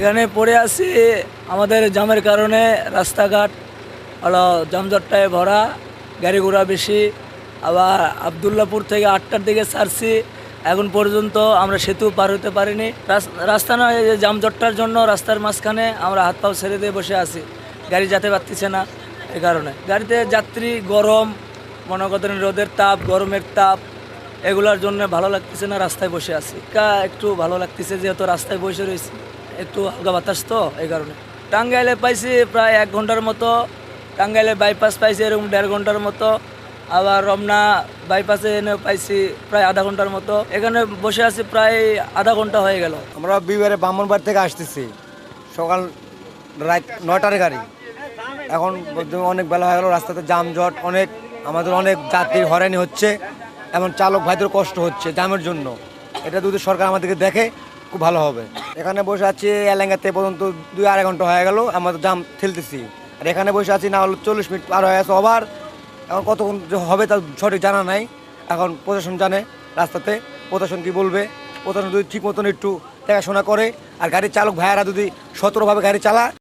এখানে পড়ে আছি আমাদের জামের কারণে রাস্তাঘাট, হলো জামজটটায় ভরা গাড়ি ঘোড়া বেশি, আবার আবদুল্লাপুর থেকে আটটার দিকে ছাড়ছি, এখন পর্যন্ত আমরা সেতু পার হতে পারিনি। রাস- রাস্তা নয় জামজটটার জন্য রাস্তার মাঝখানে আমরা হাত পাও ছেড়ে দিয়ে বসে আছি। গাড়ি যেতে পারতেছে না এ কারণে। গাড়িতে যাত্রী গরম, মনে করেন রোদের তাপ, গরমের তাপ, এগুলোর জন্য ভালো লাগতেছে না, রাস্তায় বসে আছি। কা, একটু ভালো লাগতেছে যেহেতু রাস্তায় বসে রয়েছি। একটু হালকা বাতাস তো, এই কারণে। টাঙ্গাইলে পাইছি প্রায় এক ঘণ্টার মতো। টাঙ্গাইলে বাইপাস পাইছি এরকম দেড় ঘণ্টার মতো। আবার রমনা বাইপাসে এনে পাইছি প্রায় আধা ঘণ্টার মতো। এখানে বসে আছি প্রায় আধা ঘণ্টা হয়ে গেল। আমরা বিবারে ব্রাহ্মণবাড়ি থেকে আসতেছি। সকাল রাত নয়টার গাড়ি। এখন অনেক বেলা হয়ে গেল, রাস্তাতে যানজট অনেক। আমাদের অনেক যাত্রীর হয়রানি হচ্ছে এমন চালক ভাইদের কষ্ট হচ্ছে জামের জন্য। এটা যদি সরকার আমাদেরকে দেখে, খুব ভালো হবে। এখানে বসে আছি এলাঙ্গাতে পর্যন্ত দুই আড়াই ঘণ্টা হয়ে গেল, আমরা জাম ঠেলতেছি। আর এখানে বসে আছি না হলো চল্লিশ মিনিট আর হয়ে গেছে আবার এখন কতক্ষণ হবে তার সঠিক জানা নাই। এখন প্রশাসন জানে রাস্তাতে, প্রশাসন কি বলবে? প্রশাসন যদি ঠিক মতন একটু দেখাশোনা করে, আর গাড়ির চালক ভাইয়ারা যদি সতর্কভাবে গাড়ি চালায়